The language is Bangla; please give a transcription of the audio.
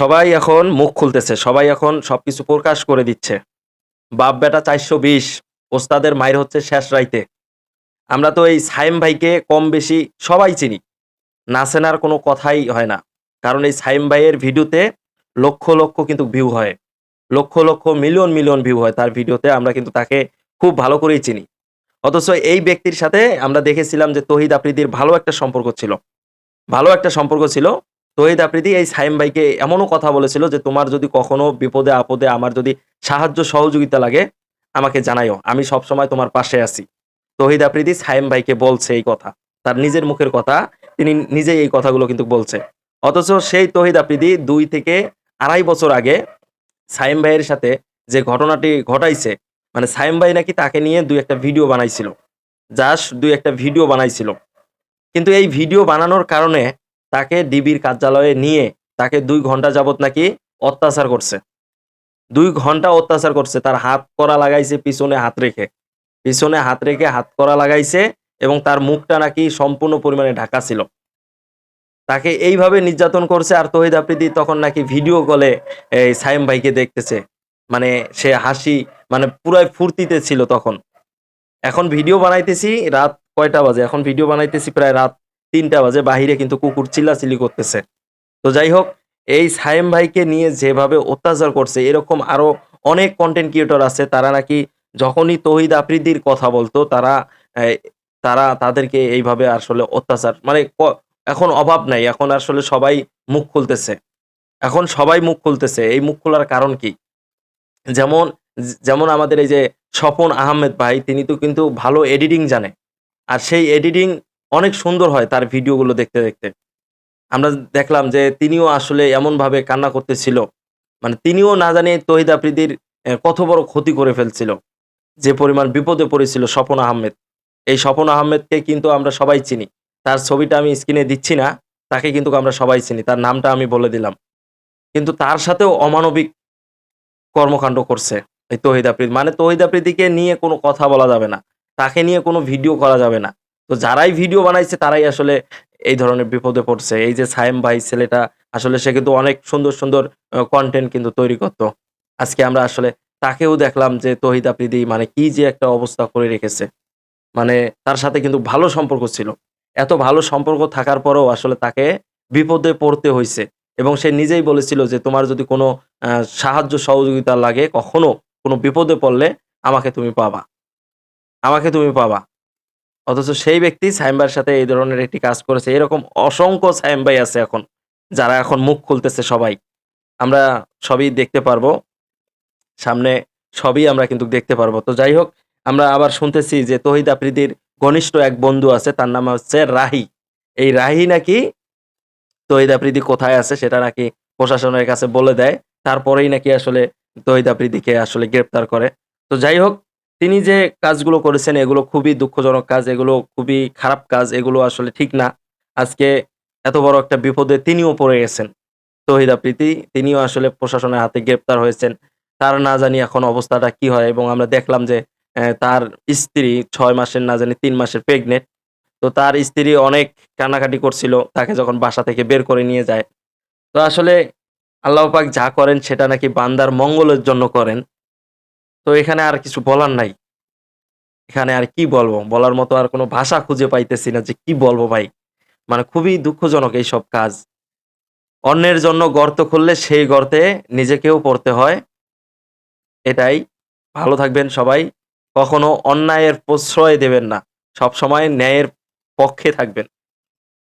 সবাই এখন মুখ খুলতেছে, সবাই এখন সবকিছু প্রকাশ করে দিচ্ছে। বাপ বেটা চারশো বিশ, ওস্তাদের মায়ের হচ্ছে শেষ রাইতে। আমরা তো এই সাইম ভাইকে কম বেশি সবাই চিনি। না চেনার কোনো কথাই হয় না। কারণ এই সাইম ভাইয়ের ভিডিওতে লক্ষ লক্ষ কিন্তু ভিউ হয়। Lakh lakh, million million view হয় তার ভিডিওতে, আমরা কিন্তু তাকে খুব ভালো করেই চিনি। অথচ এই ব্যক্তির সাথে আমরা দেখেছিলাম যে তহিদ আফ্রিদির ভালো একটা সম্পর্ক ছিল। ভালো একটা সম্পর্ক ছিল তহিদ আফ্রিদি এই সাইম ভাইকে এমনও কথা বলেছিল যে তোমার যদি কখনো বিপদে আপদে আমার যদি সাহায্য সহযোগিতা লাগে, আমাকে জানাইও। আমি সব সময় তোমার পাশে আছি। তহিদ আফ্রিদি সাইম ভাইকে বলছে এই কথা। তার নিজের মুখের কথা, তিনি নিজেই এই কথাগুলো কিন্তু বলছে। অথচ সেই তহিদ আফ্রিদি দুই থেকে আড়াই বছর আগে সাইম ভাইয়ের সাথে যে ঘটনাটি ঘটাইছে মানে সাইম ভাই নাকি তাকে নিয়ে দুই একটা ভিডিও বানাইছিল। জাস্ট দুই একটা ভিডিও বানাইছিল। কিন্তু এই ভিডিও বানানোর কারণে তাকে ডিবির কার্যালয়ে নিয়ে তাকে দুই ঘণ্টা যাবত নাকি অত্যাচার করছে। দুই ঘণ্টা অত্যাচার করছে, তার হাত করা লাগাইছে, পিছনে হাত রেখে। পিছনে হাত রেখে হাত করা লাগাইছে এবং তার মুখটা নাকি সম্পূর্ণ পরিমাণে ঢাকা ছিল। তাকে এইভাবে নির্যাতন করছে আর তহিদ আফ্রিদি তখন নাকি ভিডিও কলে এই সাইম ভাইকে দেখতেছে। মানে সে হাসি মানে পুরাই ফুর্তিতে ছিল তখন। এখন ভিডিও বানাইতেছি রাত কয়টা বাজে? এখন ভিডিও বানাইতেছি প্রায় রাত তিনটা বাজে, বাহিরে কিন্তু কুকুর চিল্লাচিল্লি করতেছে। তো যাই হোক, এই সায়েম ভাইকে নিয়ে যেভাবে অত্যাচার করছে, এরকম আরও অনেক কন্টেন্ট ক্রিয়েটর আছে, তারা নাকি যখনই তহিদ আফ্রিদির কথা বলতো, তারা তারা তাদেরকে এইভাবে আসলে অত্যাচার মানে এখন অভাব নাই, এখন আসলে সবাই মুখ খুলতেছে। এখন সবাই মুখ খুলতেছে, এই মুখ খোলার কারণ কি? যেমন যেমন আমাদের এই যে স্বপন আহমেদ ভাই, তিনি তো কিন্তু ভালো এডিটিং জানে। আর সেই এডিটিং অনেক সুন্দর হয় তার ভিডিওগুলো দেখতে দেখতে। আমরা দেখলাম যে তিনিও আসলে এমন ভাবে কান্না করতেছিল। মানে তিনিও না জানিয়ে তহিদ আফ্রিদির কত বড় ক্ষতি করে ফেলছিল। যে পরিমাণ বিপদে পড়েছিল স্বপন আহমেদ। এই স্বপন আহমেদকে কিন্তু আমরা সবাই চিনি। তার ছবিটা আমি স্ক্রিনে দিচ্ছি না, তাকে কিন্তু আমরা সবাই চিনি, তার নামটা আমি বলে দিলাম। কিন্তু তার সাথেও অমানবিক কর্মকাণ্ড করছে এই তহিদ আফ্রিদি। মানে তহিদ আফ্রিদিকে নিয়ে কোনো কথা বলা যাবে না। তাকে নিয়ে কোনো ভিডিও করা যাবে না। তো যারাই ভিডিও বানাইছে তারাই আসলে এই ধরনের বিপদে পড়ছে। এই যে সায়েম ভাই ছেলেটা, আসলে সে কিন্তু অনেক সুন্দর সুন্দর কন্টেন্ট কিন্তু তৈরি করতো। আজকে আমরা আসলে তাকেও দেখলাম যে তহিদ আফ্রিদি মানে কি যে একটা অবস্থা করে রেখেছে। মানে তার সাথে কিন্তু ভালো সম্পর্ক ছিল। এত ভালো সম্পর্ক থাকার পরেও আসলে তাকে বিপদে পড়তে হয়েছে এবং সে নিজেই বলেছিল যে তোমার যদি কোনো সাহায্য সহযোগিতা লাগে কখনো কোনো বিপদে পড়লে আমাকে তুমি পাবা। আমাকে তুমি পাবা। অথচ সেই ব্যক্তি সাইম্বার সাথে এই ধরনের একটি কাজ করেছে। এরকম অসংখ্য সাইম্বাই আছে এখন, যারা এখন মুখ খুলতেছে সবাই। আমরা সবই দেখতে পারব, সামনে সবই আমরা কিন্তু দেখতে পারব। তো যাই হোক, আমরা আবার শুনতেছি যে তহিদ আফ্রিদির ঘনিষ্ঠ এক বন্ধু আছে, তার নাম হচ্ছে রাহি। এই রাহি নাকি তহিদ আফ্রিদি কোথায় আছে সেটা নাকি প্রশাসনের কাছে বলে দেয়। তারপরেই নাকি আসলে তহিদ আফ্রিদিকে আসলে গ্রেপ্তার করে। তো যাই হোক তিনি যে কাজগুলো করেছেন, এগুলো খুবই দুঃখজনক কাজ, এগুলো খুবই খারাপ কাজ, এগুলো আসলে ঠিক না। আজকে এত বড় একটা বিপদে তিনিও পড়ে গেছেন। তহিদ আফ্রিদি তিনিও আসলে প্রশাসনের হাতে গ্রেপ্তার হয়েছেন। তার না জানি এখন অবস্থাটা কি হয় এবং আমরা দেখলাম যে তার স্ত্রী ছয় মাসের, না জানি তিন মাসের প্রেগনেন্ট তো তার স্ত্রী অনেক কান্নাকাটি করছিল, তাকে যখন বাসা থেকে বের করে নিয়ে যায়। তো আসলে আল্লাহ পাক যা করেন সেটা নাকি বান্দার মঙ্গলের জন্য করেন। তো এখানে আর কিছু বলার নাই। এখানে আর কি বলব? বলার মতো আর কোনো ভাষা খুঁজে পাইতেছি না যে কি বলব ভাই। মানে খুবই দুঃখজনক এই সব কাজ। অন্যের জন্য গর্ত খুললে সেই গর্তে নিজেকেও পড়তে হয়। এটাই। ভালো থাকবেন সবাই। কখনো অন্যায়ের প্রশ্রয় দেবেন না। সব সময় ন্যায়ের পক্ষে থাকবেন।